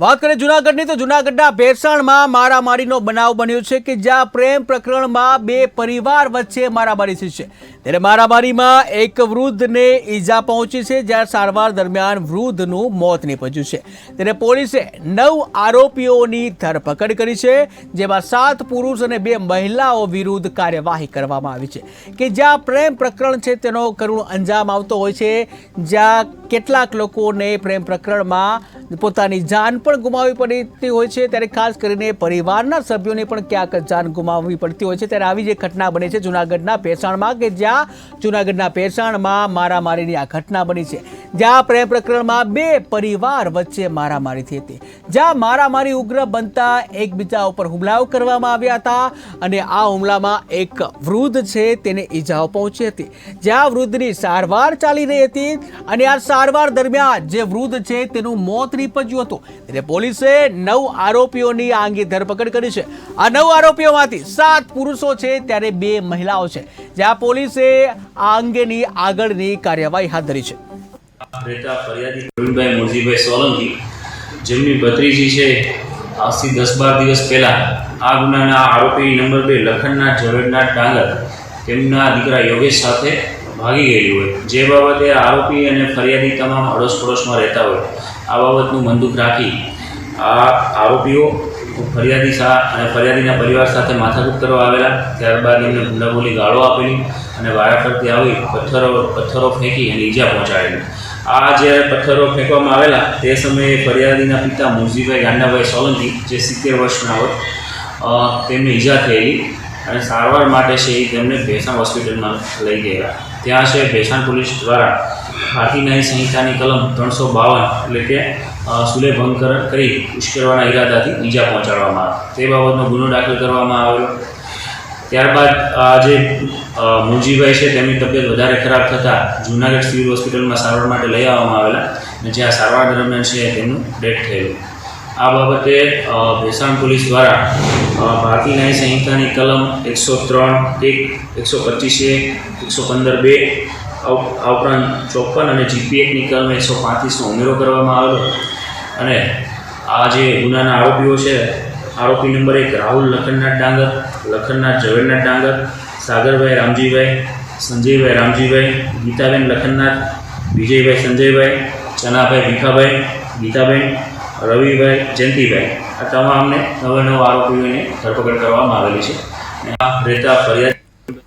વાત કરીએ જુનાગઢની, તો જુનાગઢના ભેરસાણમાં મારામારીનો બનાવ બન્યો છે કે જ્યાં પ્રેમ પ્રકરણમાં બે પરિવાર વચ્ચે મારામારી થઈ છે. ત્યારે મારામારીમાં એક વૃદ્ધને ઈજા પહોંચી છે, જ્યાં સારવાર દરમિયાન વૃદ્ધનું મોત નીપજ્યું છે. ત્યારે પોલીસે નવ આરોપીઓની ધરપકડ કરી છે, જેમાં સાત પુરુષ અને બે મહિલાઓ વિરુદ્ધ કાર્યવાહી કરવામાં આવી છે. કે જ્યાં પ્રેમ પ્રકરણ છે, તેનો કરુણ અંજામ આવતો હોય છે, જ્યાં કેટલાક લોકોને પ્રેમ પ્રકરણમાં પોતાની જાન પણ ગુમાવવી પડતી હોય છે. ત્યારે ખાસ કરીને પરિવારના સભ્યોને પણ ક્યાંક જાન ગુમાવવી પડતી હોય છે. ત્યારે આવી જે ઘટના બની છે જુનાગઢના પેસાણમાં કે જ્યાં જુનાગઢના પેસાણમાં મારામારીની આ ઘટના બની છે. જ્યાં પ્રેમ પ્રકરણમાં બે પરિવાર વચ્ચે મારામારી થઈ હતી. જ્યાં મારામારી ઉગ્ર બનતા એકબીજા ઉપર હુમલાઓ કરવામાં આવ્યા હતા અને આ હુમલામાં એક વૃદ્ધ છે, તેને ઈજાઓ પહોંચી હતી. જ્યાં વૃદ્ધની સારવાર ચાલી રહી હતી અને આ સારવાર દરમિયાન જે વૃદ્ધ છે તેનું મોત નીપજ્યું હતું. એટલે પોલીસે નવ આરોપીઓની આ અંગે ધરપકડ કરી છે. આ નવ આરોપીઓમાંથી સાત પુરુષો છે, ત્યારે બે મહિલાઓ છે. જ્યાં પોલીસે આ અંગેની આગળની કાર્યવાહી હાથ ધરી છે. રહેતા ફરિયાદી પ્રવીણભાઈ મોજીભાઈ સોલંકી, જેમની ભત્રીજી છે, આજથી દસ બાર દિવસ પહેલાં આ ગુનાના આરોપી નંબર બે લખનના ઝવેરના ડાંગર, તેમના દીકરા યોગેશ સાથે ભાગી ગયેલી હોય. જે બાબતે આરોપી અને ફરિયાદી તમામ અડોશ પડોશમાં રહેતા હોય, આ બાબતનું મંદુક રાખી આ આરોપીઓ ફરિયાદી સા, અને ફરિયાદીના પરિવાર સાથે માથાકૂટ કરવા આવેલા. ત્યારબાદ એમને ગુંડાબોલી ગાળો આપેલી અને વારાફરતી આવી પથ્થરો પથ્થરો ફેંકી અને ઈજા પહોંચાડેલી. આ જ્યારે પથ્થરો ફેંકવામાં આવેલા તે સમયે ફરિયાદીના પિતા મુરજીભાઈ ગાંડાભાઈ સોલંકી, જે સિત્તેર વર્ષના હોય તેમને ઈજા થયેલી. અને સારવાર માટે છે એ તેમને ભેસાણ હોસ્પિટલમાં લઈ ગયા. ત્યાં છે ભેસાણ પોલીસ દ્વારા ભારતીય સંહિતાની કલમ ત્રણસો બાવન એટલે કે સુલે ભંગ કરી ઉશ્કેરવાના ઈરાદાથી ઈજા પહોંચાડવામાં આવે. તે બાબતનો ગુનો દાખલ કરવામાં આવેલો. ત્યારબાદ આ જે મુજીભાઈ છે તેમની તબિયત વધારે ખરાબ થતાં જૂનાગઢ સિવિલ હોસ્પિટલમાં સારવાર માટે લઈ આવવામાં આવેલા અને જ્યાં સારવાર દરમિયાન છે તેમનું ડેથ થયેલું. આ બાબતે ભેસાણ પોલીસ દ્વારા ભારતીય ન્યાય સંહિતાની કલમ એકસો ત્રણ એક એકસો પચીસ એક એકસો પંદર બે, આ ઉપરાંત ચોપન અને જીપી એકની કલમ એકસો પાંત્રીસનો ઉમેરો કરવામાં આવેલો. અને આ જે ગુનાના આરોપીઓ છે, આરોપી નંબર એક રાહુલ લખનનાથ ડાંગર, લખનનાથ ઝવેરનાથ ડાંગર, સાગરભાઈ રામજીભાઈ, સંજયભાઈ રામજીભાઈ, ગીતાબેન લખનનાથ, વિજયભાઈ સંજયભાઈ, ચનાભાઈ ભીખાભાઈ, ગીતાબેન રવિભાઈ જયંતિભાઈ. આ તમામને નવે નવા આરોપીઓને ધરપકડ કરવામાં આવેલી છે. રહેતા ફરિયાદ